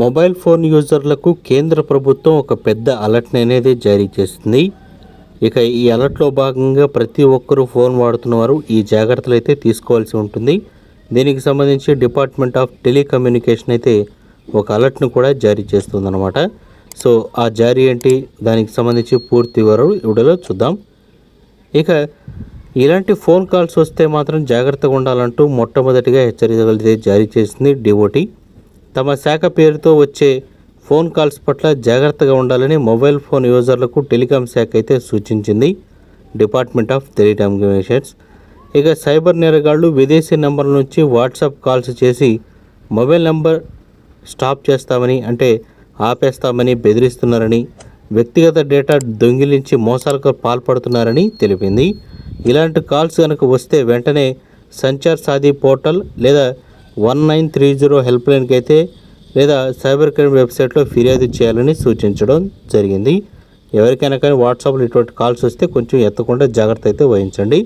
Mobile phone యూజర్లకు కేంద్ర ప్రభుత్వం ఒక పెద్ద అలర్ట్ని అనేది జారీ చేస్తుంది ఇక ఈ అలర్ట్లో భాగంగా ప్రతి ఒక్కరూ ఫోన్ వాడుతున్నవారు ఈ జాగ్రత్తలు అయితే తీసుకోవాల్సి ఉంటుంది. దీనికి సంబంధించి డిపార్ట్మెంట్ ఆఫ్ టెలికమ్యూనికేషన్ అయితే ఒక అలర్ట్ను కూడా జారీ చేస్తుందన్నమాట. సో ఆ జారీ ఏంటి? దానికి సంబంధించి పూర్తి వివరాలు ఇవిడలో చూద్దాం. ఇక ఇలాంటి ఫోన్ కాల్స్ వస్తే మాత్రం జాగ్రత్తగా ఉండాలంటూ మొట్టమొదటిగా హెచ్చరికలు జారీ చేసింది డిఓటీ. తమ శాఖ పేరుతో వచ్చే ఫోన్ కాల్స్ పట్ల జాగ్రత్తగా ఉండాలని మొబైల్ ఫోన్ యూజర్లకు టెలికాం శాఖ అయితే సూచించింది. Department of telecommunications. ఇక సైబర్ నేరగాళ్ళు విదేశీ నంబర్ల నుంచి వాట్సాప్ కాల్స్ చేసి మొబైల్ నంబర్ స్టాప్ చేస్తామని అంటే ఆపేస్తామని బెదిరిస్తున్నారని వ్యక్తిగత డేటా దొంగిలించి మోసాలకు పాల్పడుతున్నారని తెలిపింది. ఇలాంటి కాల్స్ కనుక వస్తే వెంటనే సంచార్ సాది పోర్టల్ లేదా one nine three zero help లైన్కి అయితే లేదా సైబర్ క్రైమ్ వెబ్సైట్లో ఫిర్యాదు చేయాలని సూచించడం జరిగింది. ఎవరికైనా కానీ వాట్సాప్లో ఇటువంటి కాల్స్ వస్తే కొంచెం ఎత్తకుండా జాగ్రత్త అయితే వహించండి.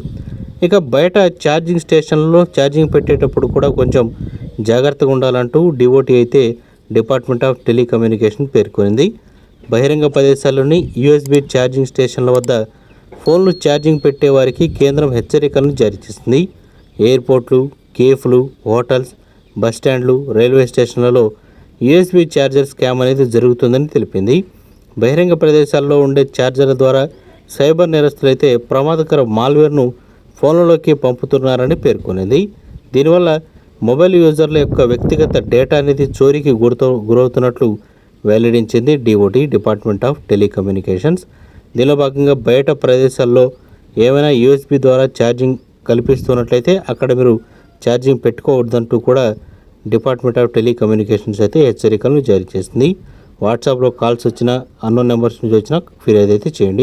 ఇక బయట ఛార్జింగ్ స్టేషన్లో ఛార్జింగ్ పెట్టేటప్పుడు కూడా కొంచెం జాగ్రత్తగా ఉండాలంటూ డివోటీ అయితే డిపార్ట్మెంట్ ఆఫ్ టెలికమ్యూనికేషన్ పేర్కొంది బహిరంగ ప్రదేశాల్లోని యూఎస్బి ఛార్జింగ్ స్టేషన్ల వద్ద ఫోన్లు ఛార్జింగ్ పెట్టే వారికి కేంద్రం హెచ్చరికలను జారీ చేసింది. ఎయిర్పోర్ట్లు కేఫ్లు హోటల్స్ బస్ స్టాండ్లు రైల్వే స్టేషన్లలో యూఎస్బీ ఛార్జర్ స్కామ్ అనేది జరుగుతుందని తెలిపింది. బహిరంగ ప్రదేశాల్లో ఉండే ఛార్జర్ల ద్వారా సైబర్ నేరస్తులైతే ప్రమాదకర మాల్వేర్ను ఫోన్లలోకి పంపుతున్నారని పేర్కొనింది. దీనివల్ల మొబైల్ యూజర్ల యొక్క వ్యక్తిగత డేటా అనేది చోరీకి గురతో గురవుతున్నట్లు వెల్లడించింది డిఓటి డిపార్ట్మెంట్ ఆఫ్ టెలికమ్యూనికేషన్స్. దీనిలో భాగంగా బయట ప్రదేశాల్లో ఏమైనా యూఎస్బి ద్వారా ఛార్జింగ్ కల్పిస్తున్నట్లయితే అక్కడ మీరు ఛార్జింగ్ పెట్టుకోవద్దంటూ కూడా డిపార్ట్మెంట్ ఆఫ్ టెలికమ్యూనికేషన్స్ అయితే హెచ్చరికలను జారీ చేసింది. వాట్సాప్లో కాల్స్ వచ్చినా అన్నోన్ నెంబర్స్ నుంచి వచ్చినా ఫిర్యాదు అయితే చేయండి.